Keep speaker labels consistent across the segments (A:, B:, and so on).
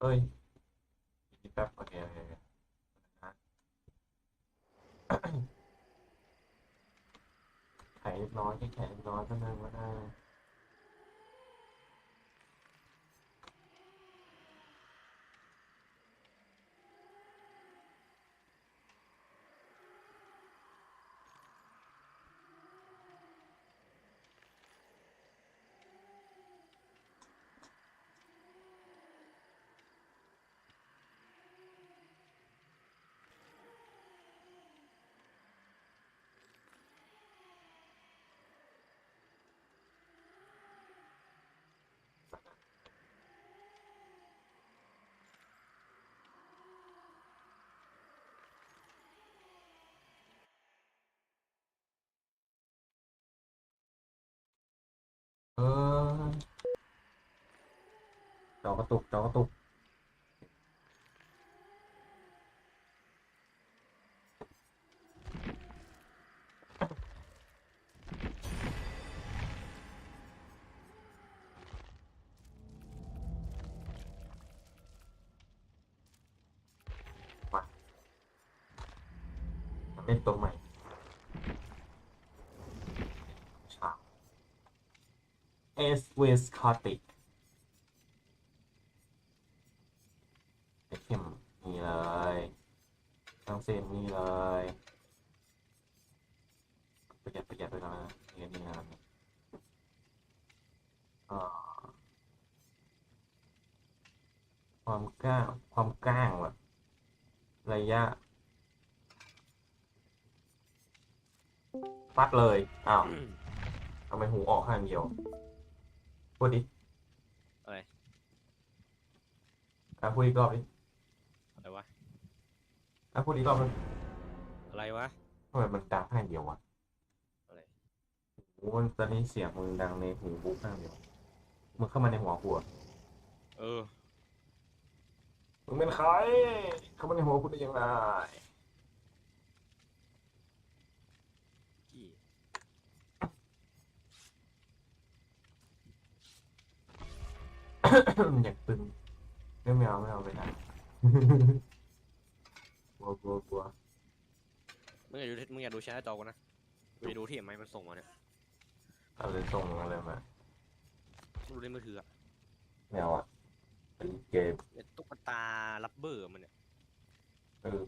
A: เอ้ยอีกแป๊บโอเคโอเคโอเคนะไขเล็กน้อยแค่ไข่เล็กน้อยเท่านั้นก็ได้ เออจอกระตุกจอกระตุก มาเล่นตัวใหม่ฉาก เอส รอบดิอะ
B: ไรวะ
A: อะพูดอีกรอบนึง
B: อะไรวะ
A: ทำไมมันดังข้างเดียววะ
B: อะไร
A: หูมันตอนนี้เสียงมึงดังในหูบุ๊กข้างเดียวมึงเข้ามาในหัวกูอะ
B: เออ
A: มึงเป็นใคร เข้ามาในหัวกูได้ยังไง
B: กี่
A: อยากตึง ไม่ไม่เอาไม่เอาไปไหนกลัวกลัวกลัว
B: มึงอยากดูมึงอยากดูแชร์จอกูนะกูจะดูที่เห็นไหมมันส่งมาเนี่ย
A: อะไรส่งอะไรมา
B: มึงดูในมือถืออะ
A: ไม่เอาอะเป็นเกม
B: เนี่ยตุ๊กตาลับเบอร์มันเนี่ย
A: เออ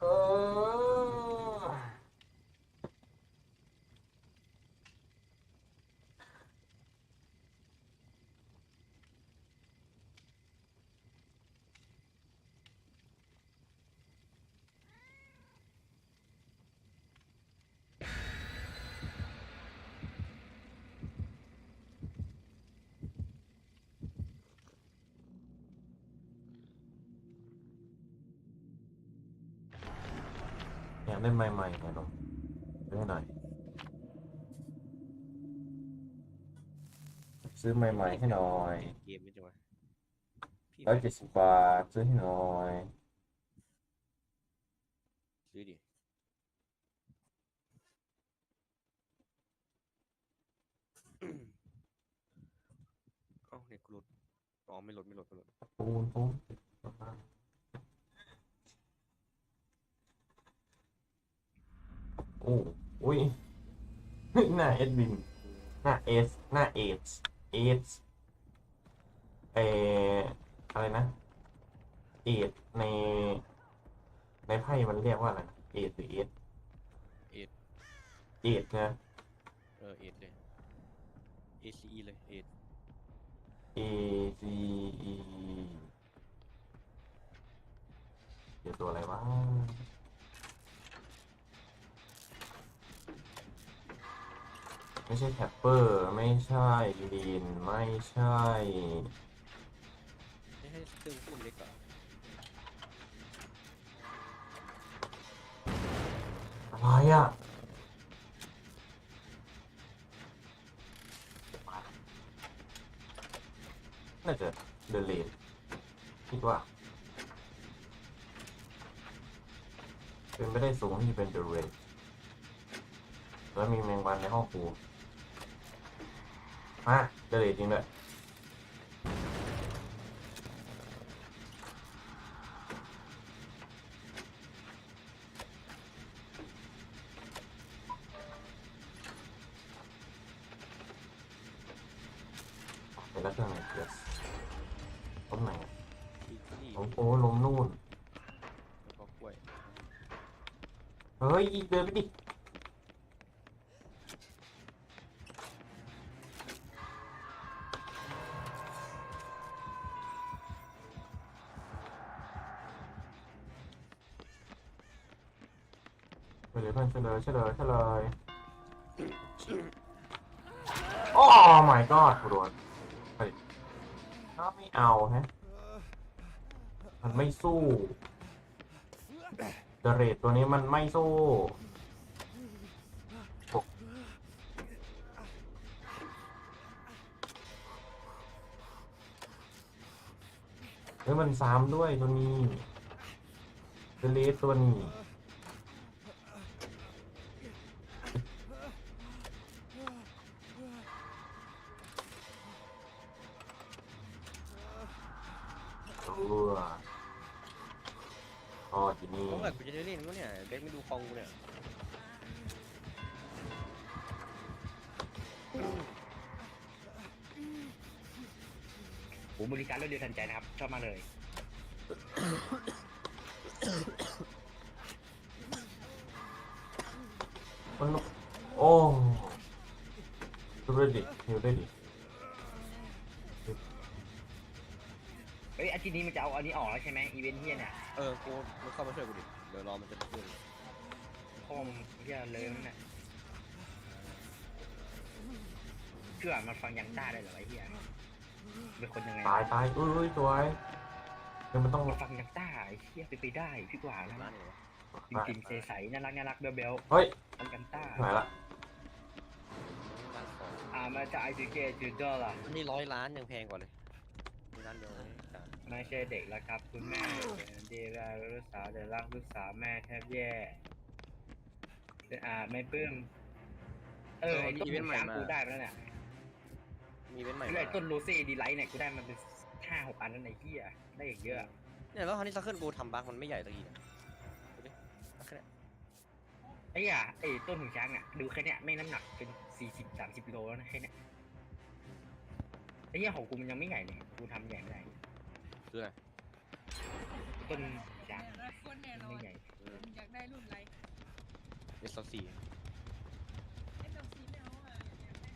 A: เออ เล่นใหม่ๆไงน้องซื้อให้หน่อยซื้อใหม่ๆให้หน่อย
B: เกมนี่จังวะพี่
A: ร้อยเจ็ดสิบบาทซื้อให้หน่อย
B: ซื้อดิเอ้าเนี่ยกูหลุดอ๋อไม่หลุดไม่หลุดไม่หลุด
A: ปูนปูนโอ้อุ้ย หน้า เอ็ดวินหน้าเอสหน้าเอสเอสเอออะไรนะเอสในในไพ่มันเรียกว่าอะไรนะเอสหรือเอส
B: เอ็ด
A: เอสนะ
B: เออเอ็ดเลย ACE เลยเอ็ด
A: A C E เดี๋ยวตัวอะไรวะ ไม่ใช่แท็ปเปอร์ ไม่ใช่ลีน ไม่ใช่
B: ไม่ให้เครื่องพูดเล็กเหรอ
A: อะไรอะน่าจะเดเลนคิดว่า เป็นไม่ได้สูงที่เป็นเดเลนแล้วมีแมงวันในห้องครู มาเดยวเลทจริงด้วยเป็นลักษณะไหนเกิดตรงไหนอะ
B: ที่ที่
A: โอ้โหลมนู่น
B: แล้วก็กล้วย
A: เฮ้ย เดินไปดิ เลยเพื่อนเฉลยเฉลยเลยโอ้ my god กูโดนเฮ้ยไม่เอาฮะมันไม่สู้เดเรทตัวนี้มันไม่สู้โอ้เฮ้ยมันซ้ำด้วยตัวนี้เดเรทตัวนี้
B: ริกา
C: รรวดเร็วทันใจนะครับ ชอบมากเลย
A: มันโอ้ดูได้ดิดูได้ดิ
C: เฮ้ยอาทิตย์นี้มันจะเอาอันนี้ออกแล้วใช่ไหมอีเวนต์เฮียเนี่ย
B: เออกูมึงเข้ามาช่วยกูดิ เดี๋ยวรอมันจะขึ้น
C: คอมเฮียเลยนั่นน่ะเชื่อมันฟังยังได้เลยเหรอไอ้เฮีย เป็นคนยังไง
A: ตายตายอุ้ยอุ้ยสวยเดี๋ยวมันต้อง
C: มันฟังยังได้ไอ้เฮียไปนไปได้พี่กว่านะ
B: ร้านไหนวะ
C: จริงๆใสๆน่ารักน่ารักเบลเบล
A: เฮ้ย
C: ฟังยังได้
A: หายละ
B: ร้านสอง
C: อ่ามาจากไอซีเกจูดอลล่ะ
B: อันนี้ร้อยล้านยังแพงกว่าเลยมีร้านเดียวเลยจ้ะ
C: ไม่ใช่เด็กแล้วครับ คุณแม่เดลาลูกสาวเดี๋ยวรักลูกสาวแม่แทบแย่อ่าไม่ปลื้มเออไอ้ต้นช้างกูได้มาแล้วเนี่ย
B: มีเว้นใหม่
C: ไอ้
B: มา
C: ต้นโรซี่ดีไลท์เนี่ยกูได้มันเป็นห้าหกอันแล้วในเฮียได้อย่างเยอะ
B: เนี่ยแล้วคันนี้ซักเคิลกูทำบั๊กมันไม่ใหญ่ตะกี้เนี่ยดูดิซักเคิลเนี่ย
C: ไอ้เหี้ยไอ้ต้นหูช้างเนี่ยดูแค่เนี้ยไม่น้ำหนักเป็นสี่สิบสามสิบโลแล้วนะแค่เนี้ยไอ้เหี้ยของกูมันยังไม่ใหญ่เลยกูทำใหญ่ไม่ได้
B: คืออะไร
C: ต้นช้าง
D: รักคนแน่นอ
C: ไม่
D: น
C: ใหญ่
D: อยากได้รุ่นไร
B: เอสสี่
D: เอ็นเอซีไม่เอาอะอยากได้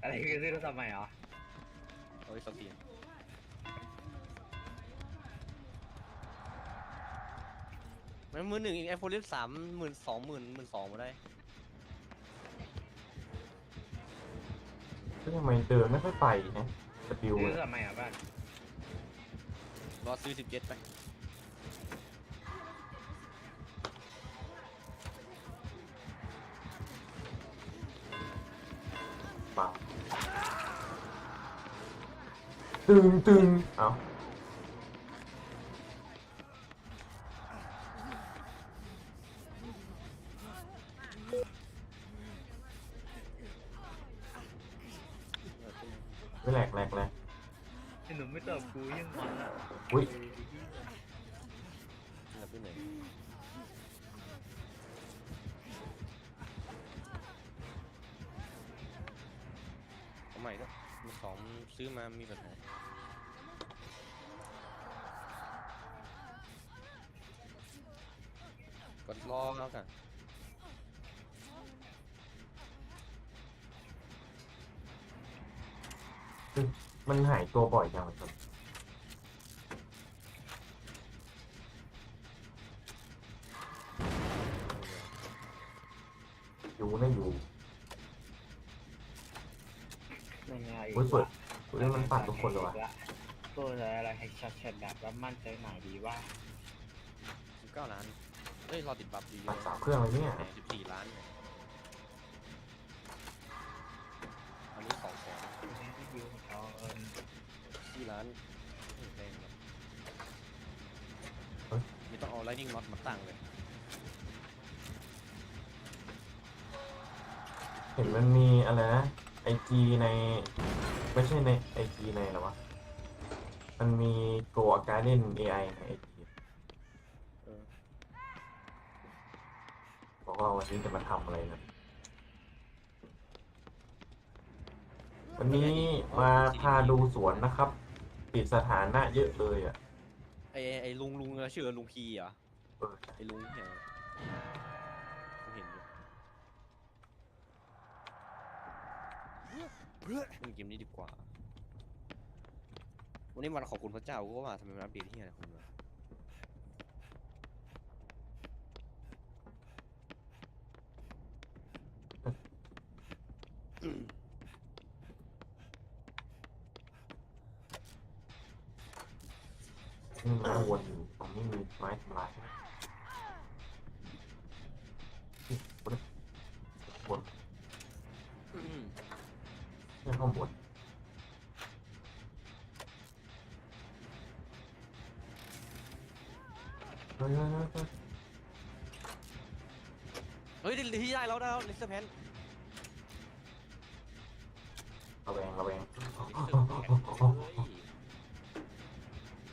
C: อะไรคือซื้อรถสมัยเหรอ
B: เอาเอสสี่มันมือหนึ่งไอโฟนเล่นสามหมื่นสองหมื่นหมื่นสองมาได้
A: ก็ทำไมเดินไม่ค่อยไปนะสปิว
C: ซื้อ
A: เล
C: ร
A: ย
C: ถสมัยเหรอบ้าน
B: รอซื้อสิบเจ็ดไป
A: ปั ตึงตึงเอาไม่แหลกแหลกแหลก
C: ไอ้หนุ่มไม่ตอบกูยังมันละ
A: อุ้ย
B: เงินไปไหนทำไมก็มือสองซื้อมามีปัญหา รอแล้วกัน
A: มันหายตัวบ่อยจังเลยครับอยู่นะอยู่
C: ยังไง
A: โอ้ยเปิดเฮ้ยมันปัดทุกคนเลยวะ
C: ตัวอะไรให้ชัดชัดๆแบบแล้วมั่นใจหน่อยดีว่า
B: สิบเก้าล้าน เฮ้ยรอติดบัฟดี
A: ปัดสามเครื่องเลยเนี่ย
B: สิบสี่ล้านเนี่ยอันนี้สองแสนสี่ล้านเออแพงนะไม่ต้องเอาไลนิ่งน็อตมาตั้งเลย
A: เห็นมันมีอะไรนะไอไอจีใน ไม่ใช่ในไอจีในหรอวะ มันมี Go Garden AI ในไอจีบอก ว่าวันนี้จะมาทำอะไรนะ วันนี้มาพาดูสวนนะครับ ปิดสถานะเยอะเลยอะ
B: ไอ้ไอ้ไอ้ลุงลุงอะชื่อลุงพีเหรอ
A: เออ
B: ไอ้ลุงเนี่ยกูเห็นอยู่เล่นเกมนี้ดีกว่า วันนี้วันขอบคุณพระเจ้าก็ว่าทำไมมันอัปเดตที่อะไรของมันวะ
A: นี่มันก็วนอยู่ตรงนี้มีไม้ทำลายใช่ไหมนี่วนวนนี่ข้างบนเฮ้ยเฮ้ยเฮ้ยเฮ้ย
B: เฮ้ยที่ ได้แล้วได้แล้วลิสเตอร์แพน
A: ระแวงระแวง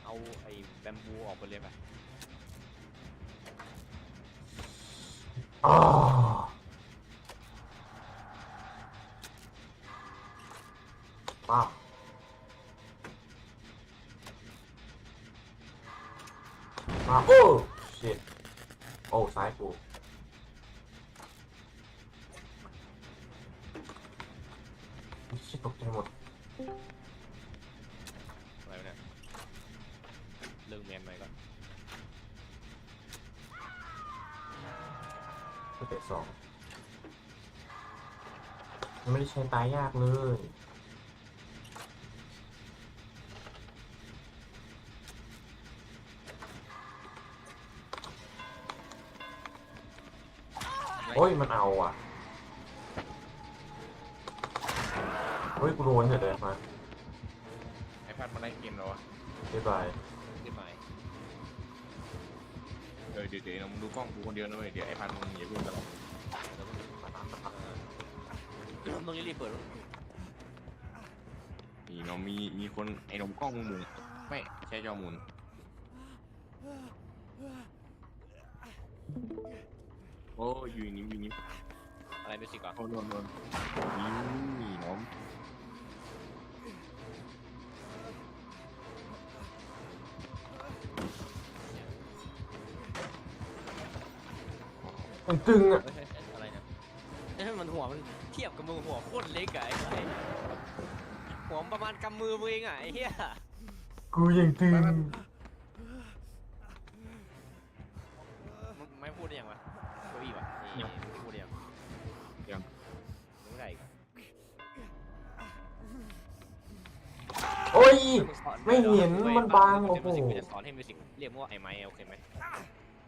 B: เอาไอ้แบมบูออกไปเลยไป
A: อ้าวป้าบป้าบโอ้ ช้ตายยากเลย โอ้ย มันเอาอะเฮ้ย กูโดนเฉยเลยมา
E: ไอพัดมาไล่เกมเราอะ
A: บ๊ายบาย
B: ขึ้นมา
E: เออเดี๋ยวเดี๋ยวมึงดูกล้องกูคนเดียวนะเว้ยเดี๋ยวไอพัดมึงอย่าเพิ่งตลอด
B: มึงรีบเปิด
E: นี่เนามีมีคนไอ้นมกล้องมึงหมุนไม่ใช่จอมุนโอ้ยอยู่นี่อยู่นี่
B: อะไรไม่สิก่อน
E: โอ้โดนโดนนี่น้อง
A: มันตึงอะ
B: ยบกับมือหัวโคตรเล็กอะไอ้ไอ้หัวมันประมาณกำมือมึงเองอะไอ้เหี้ย
A: กูยังตึง
B: มึงไม่พูดได้ยังวะเก้าอี้วะนี่ไม่พูดได้ยัง
E: ยัง
B: มึงไม่ได้อีกอะ
A: โอ้ย
B: มึงสอน
A: ไม่เห็น
B: ว้ย
A: มันบาง
B: มึ
A: โอ้โห
B: จะมึงจะสอนให้มิวสิกเรียกมันว่าไอ้ไม้โอเคไหม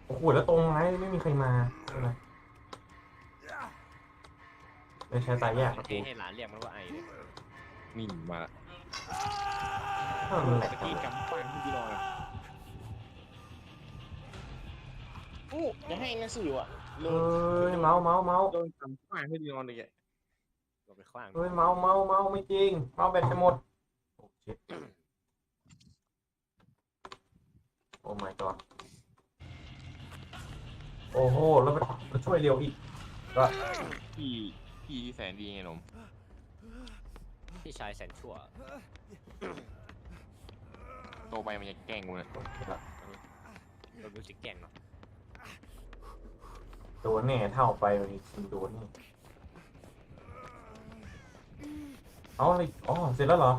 A: โอ้โหแล้วตรงไม้ไม่มีใครมาใช่ไหม ไม่ใช้ตายยาก
B: โอ
A: นะ
B: เค
A: กู
B: ให้หลานเรียกมันว่าไอ้เลย
E: นี่มาละ
A: ถ้ามันแหลก
E: ตะกี้กำปั้นที่รอเลย
F: อู้จะให้หนังสืออะ
A: เฮ้ยเมาส์เมาส์เมาส์
E: โดนกำปั้นที่รอเลยแก
B: เราไปขว้าง
A: เฮ้ยเมาส์เมาส์เมาส์ไม่จริงเมาส์แบตจะหมดโอ้ชิตโอ้ my god โอ้โหแล้วมันมันช่วยเร็วอีกก็
E: พี่พี่ที่แสนดีไงหนม
B: พี่ชายแสนชั่ว
E: โตไปมันจะแกล้งกูนะ
B: โดนมิวสิกแกล้งเนาะ
A: โดนแน่เท่าไปมันมีโดนนี่เอาอะไรอ๋อเสร็จแล้วเหรอ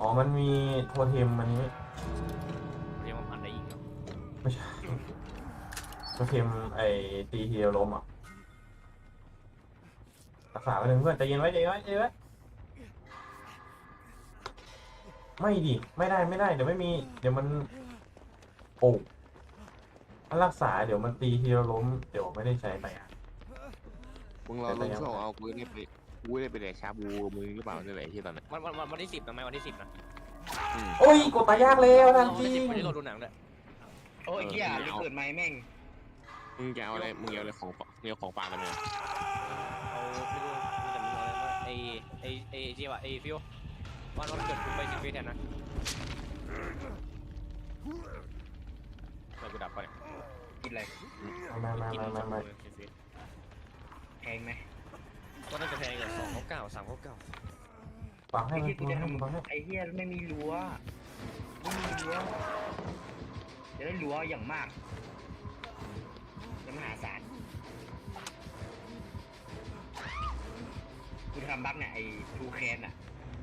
A: อ๋อ มันมีโทเทมมันนี้ โทเทมไอ้ตีเฮียล้มอะรักษาไปหนึ่งเพื่อนใจเย็นไว้ใจเย็นไว้ใจเย็นไว้ไม่ดิไม่ได้ไม่ได้เดี๋ยวไม่มี เดี๋ยวมันโอ้ถ้ารักษาเดี๋ยวมันตีทีละล้ม เดี๋ยวไม่ได้ใช้ไปอะ
E: มึงรอลุงส่งเอากูได้ไปกูได้ไปแดกชาบูมึงหรือเปล่านี่แหละที่ตอนนั้น
B: วันวันวันวันที่สิบนะไหมวันที่สิบนะ
E: อืม
A: โอ้ยกดตายยากแล้วทัน
B: วัน
A: ที
B: ที่สิบวันที่เราดูหนังด้วย
C: โอ้ยเหี้ยรีบเปิดไม้แม่ง
E: มึงจะเอาอะไรมึงจะเอาอะไรของมึงเอาของปลามันเนี่ย
B: เอาไม่รู้มีแต่มึงเอาอะไรวะไอไอไอเจียวะไอฟิววันวันเกิดกูไปสิบปีแทนนะไม่กูดับไปเนี่ย
C: กินอะไร
A: มามา
B: กิน
A: มา
B: จั
A: มางมา
B: เลยเฟซ
C: แพงไหม
B: ก็น่าจะแพงอยู่สองเก้าสามเก้า
A: ฟังให้
C: ไอ้
A: มัน
C: เหี้ยกูจะ
A: ฟังให้มันฟังให้
C: ทำไอ้เหี้ยไม่มีรั้วไม่มีรั้วจะได้รั้วอย่างมาก จะมหาศาลกูทำบั๊กเนี่ยไอ้ทูแคนอะ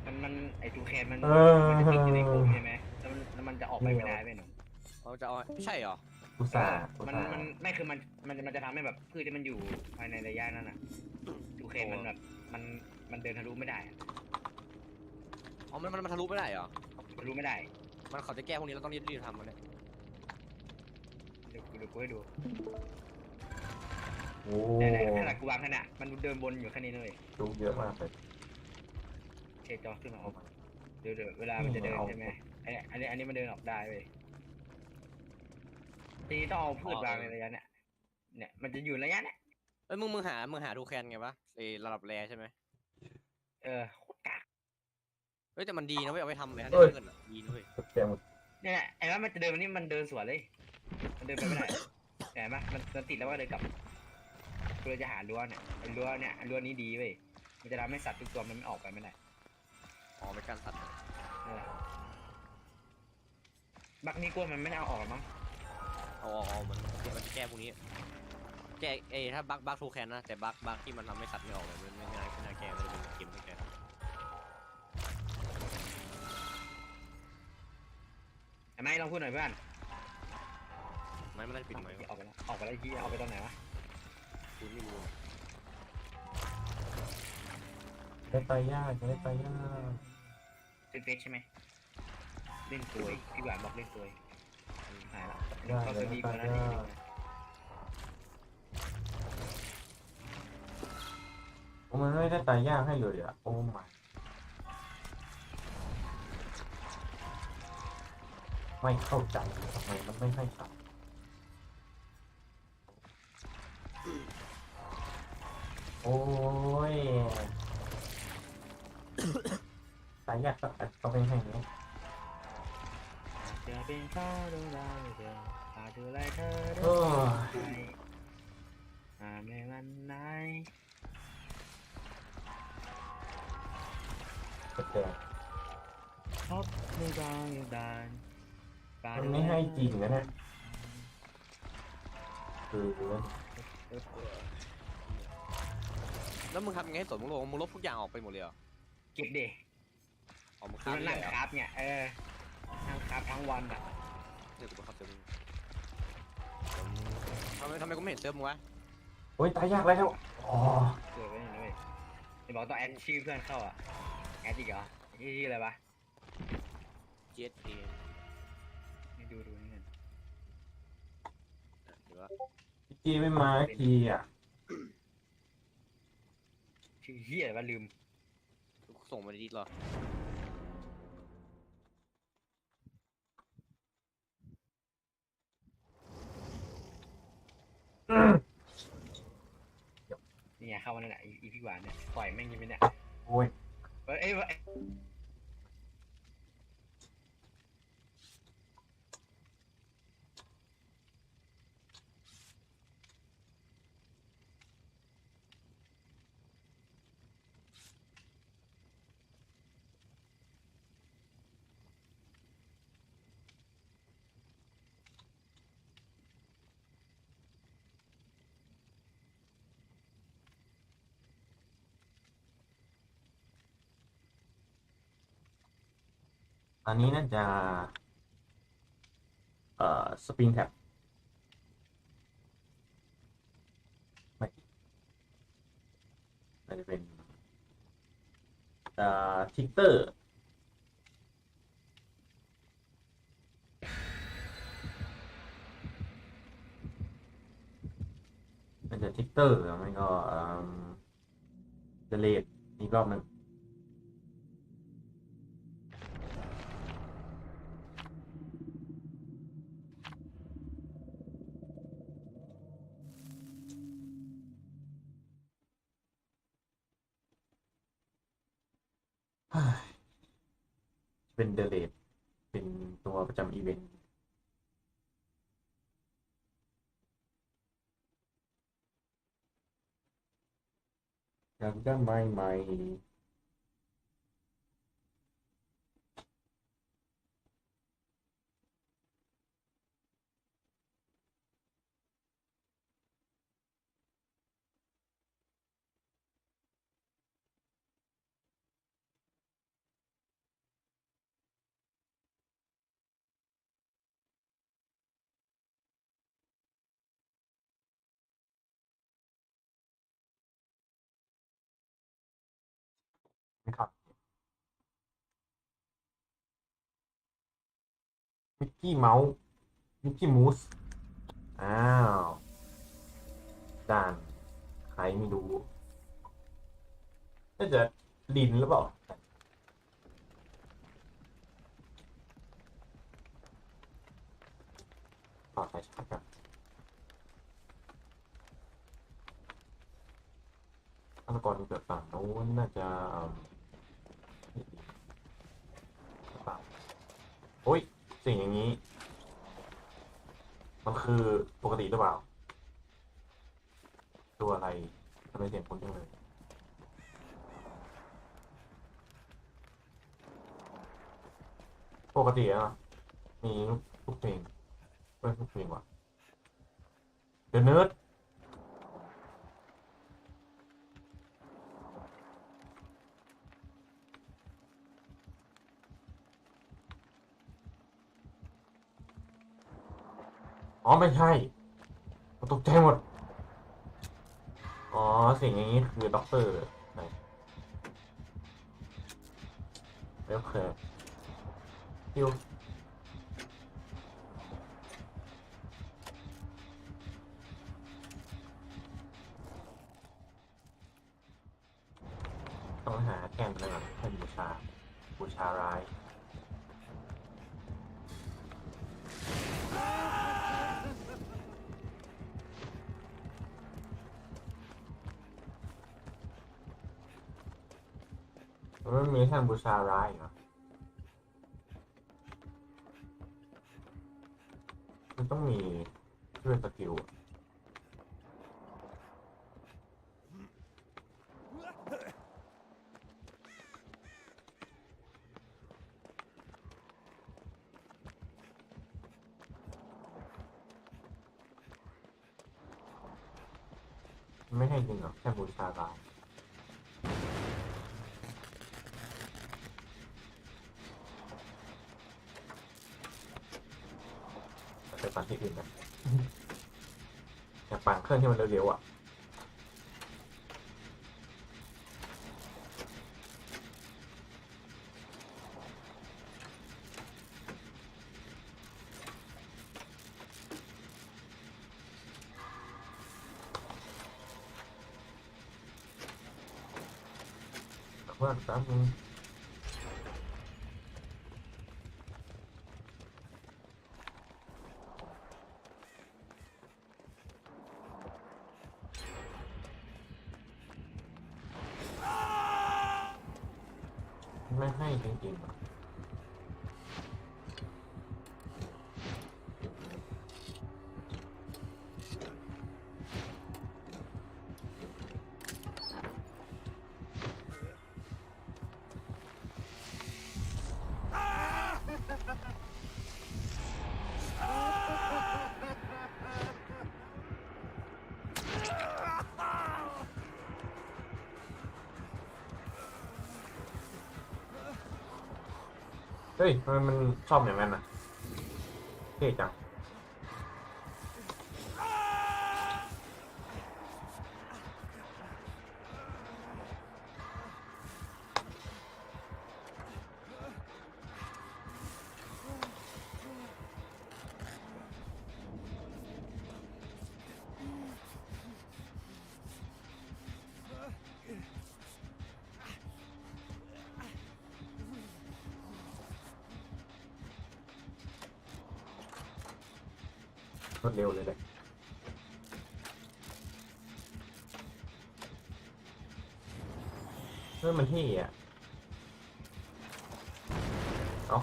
C: มันมันไอ้ทูแคนมัน
A: เออ
C: มันจะติดอยู่ในกรงใช่ไหมแล้วมันแล้วมันจะออกไปไม่ได้ไหมหนู
B: เราจะเอาใช่เหรอ
A: อุตส่าห์อุต
C: มัน
A: ส่าห์
C: มันไม่คือมันมันมันจะทำให้แบบพืชที่มันอยู่ภายในระยะนั้นอะทูแคนมันแบบมันมันเดินทะลุไม่ได้อะ
B: อ๋อมันมันมันทะลุไม่ได้เหรอ
C: ทะลุไม่ได้
B: มันเขาจะแก้พวกนี้เราต้องรีบรีบทำมันเนี่ย
C: เดี๋ยวกูเดี๋ยวกูให้ดู
A: โอ้
C: เนี่ยเนี่ยขนาดกูวางขนาดมันเดินบนอยู่แค่นี้เลย
A: ดูเยอะมากเลย
C: เชจอขึ้นมาออกมาเดี๋ยวเดี๋ยวเวลามันจะเดินใช่ไหมไอ้อันนี้อันนี้มันเดินออกได้เว้ยทีนี้ต้องเอาพืชวางในระยะเนี้ยเนี่ยมันจะอยู่ระยะเนี้ย
B: เอ้ยมึงมึงหามึงหาทูแคนไงวะไอระดับแรใช่ไหม
C: เออโคตรกาก
B: เฮ้ยแต่มันดีนะเว้ยเอาไปทำอะไรฮะ
A: เอ้ย
B: เงินอะดีนะเว้ย
A: เต็ม
C: เนี่ยแหละไอ้ว่ามันจะเดินวันนี้มันเดินสวนเลย มันเดินไปไม่ได้เห็นไหมมันมันติดแล้วก็เดินกลับกู เลยจะหารั้วเนี่ยไอ้รั้วเนี่ยไอ้รั้วนี้ดีเว้ยมันจะทำให้สัตว์ทุกตัวมันไม่ออกไปไม่ได้
B: อ๋อเป็นการตัด
C: เออบักนี้กลัวมันไม่น่าเอาออกหรอกมั้ง
B: เอาเอาเอามันมันจะแก้พวกนี้ แก้เอยถ้าบักบักทูแคนนะ แต่บักบักที่มันทำให้สัตว์ไม่ออกเลยมันไม่น่าไม่น่าแก้มันจะเป็นเกมที่แก้
C: ไอ้ไม้ลองพูดหน่อยเพื่อน
B: ไม่มันน่าจะปิดไหม
C: ออกไปแล้วออกไปแล้วที่ออกไปตอนไหนวะ
B: คุณไม่รู้
A: ได้ตายยากจะได้ตายยาก
C: เป็นเฟซใช่ไหมเล่นตัวอีกพี่หวานบอกเล่นตัวอีกหายละ
A: ได้
C: เขา
A: เล
C: จะ
A: ย
C: ดีก
A: ตา
C: ว่ายนั้น
A: ยา
C: อีก
A: กโอ้มันไม่ได้ตายยากให้เลยอะโอ้ my ไม่เข้าใจทำไมมันไม่ให้ตัด โอ้ยตายยากก็อัดก็ไม่ให้เนี้ย
C: จะเป็นฟ้าดวงดาวเดียวหาดูแลเธอ
A: โอ้
C: ได้
A: ย
C: หาไม่วันไหน
A: จะแตก
C: พบในดาวอยู่ดานฟ้า
A: มัน
C: ดู
A: ไม่
C: แล
A: ให้จริงนะเนี่ยคือ
B: แล้วมึงทำยังไงให้สวนมึงลงมึงลบทุกอย่างออกไปหมดเลยเหรอ
C: เก็บเด็
B: ออกมึง
C: คื
B: ค้า
C: อ
B: ไป
C: มัน
B: เล
C: นั่ง
B: ยเหรอ
C: คราฟเนี่ยเออนั่งคราฟทั้งวันอะ
B: เดี๋ยวกูไปเข้าเซิร์ฟมึงทำไมทำไมกูไม่เห็นเซิร์ฟมึงวะ
A: โอ้ยตายยากแล้วอ๋อ
C: เกิดไว้หน่อยเว้ยจะบอกต้องแอดชื่อเพื่อนเข้าอะแอดอีกเหรอชื่อชื่ออะไรวะ
B: เจ็ดเอ
C: นี่ดูดูนี่กัน
B: เดี๋ยววะ
A: พี่จีไม่มาสักทีอะ
C: ชื่อเฮียอะไรวะลืม
B: กูส่งมาดีๆเหรอ
C: นี่ไงเข้ามานั่นแหละอีอีพี่หวานเนี่ยปล่อยแม่งยิงไปเนี่ย
A: โอ้ย
C: เอ้ยเอ้ย อั
A: นนี้น่าจะ เอ่อสปริงแท็บไม่น่าจะเป็นเอ่อทิกเตอร์มันจะทิกเตอร์แล้วไม่ก็เอ่อเดเลตอีกรอบหนึ่ง เป็นเดเลตเป็นตัวประจำอีเวนต์ยังก็ไม่ไม่ไม่ ครับมิกกี้เมาส์มิกกี้มูสอ้าวด่านใครไม่รู้น่าจะลินหรือเปล่าต่อสายชาร์จกันฆาตกรเกิดฝั่งโน้นน่าจะเอิ่มหรือเปล่า โอ้ยสิ่งอย่างนี้ มันคือปกติหรือเปล่า ตัวอะไรทำไมเสียงคุ้นจังเลยปกติอะมีทุกเพลงเพื่อนทุกเพลงว่ะ The Nerd อ๋ อ๋อไม่ใช่ตกใจหมด อ๋อสิ่งอย่างนี้คือด็อกเตอร์ไหนโอเคฮิวต้องหาแท่นอะไรก่อนแท่นบูชา บูชาร้าย ไม่มีแท่นบูชาร้ายเหรอมันต้องมีช่วยสกิลไม่ให้จริงเหรอแค่บูชาร้าย ไปปั่นที่อื่นนะอยากปั่นเครื่องที่มันเร็วๆอะเพื่อนแป๊บ เฮ้ยทำไมมันชอบอย่างนั้นน่ะเท่จัง เฮ้ยมันเท่อะเอา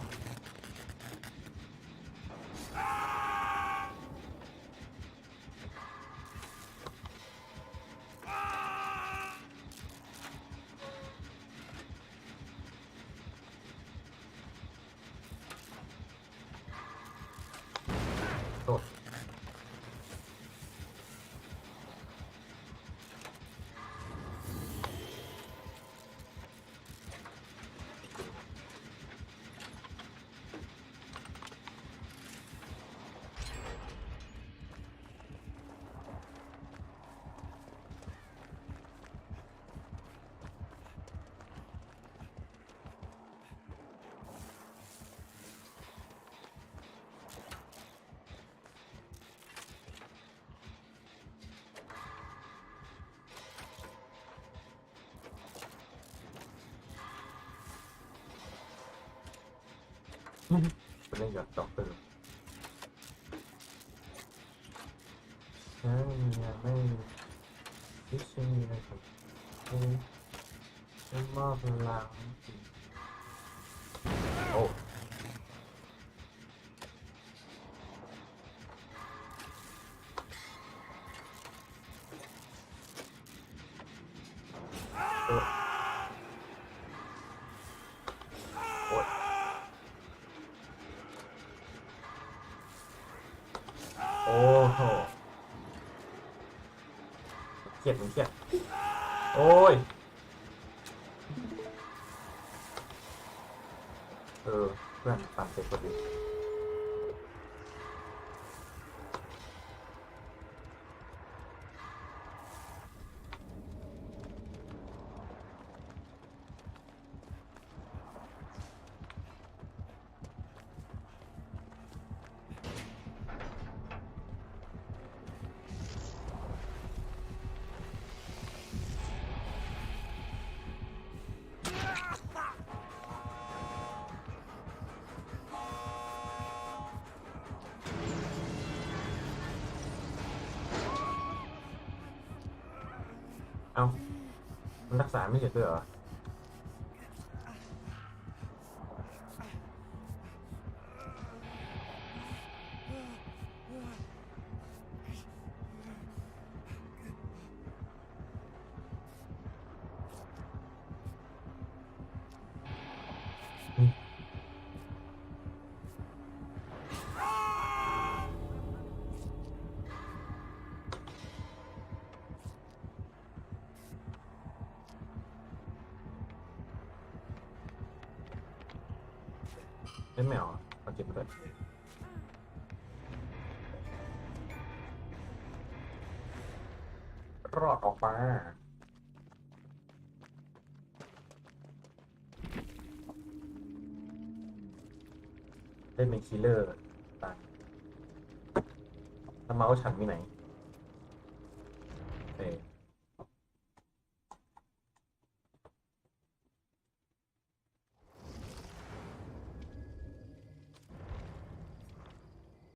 A: ไปเล่นกับด็อกเตอร์ฉันยังไม่ที่ฉันมีอะครับเธอฉันมอบพลัง ยดมันเครียดโอ้ย เออ เพื่อนปั่นเสร็จพอดี รัก รอดออกมาเล่นเป็นคิลเลอร์ตายแล้วเมาส์ฉันมีไหน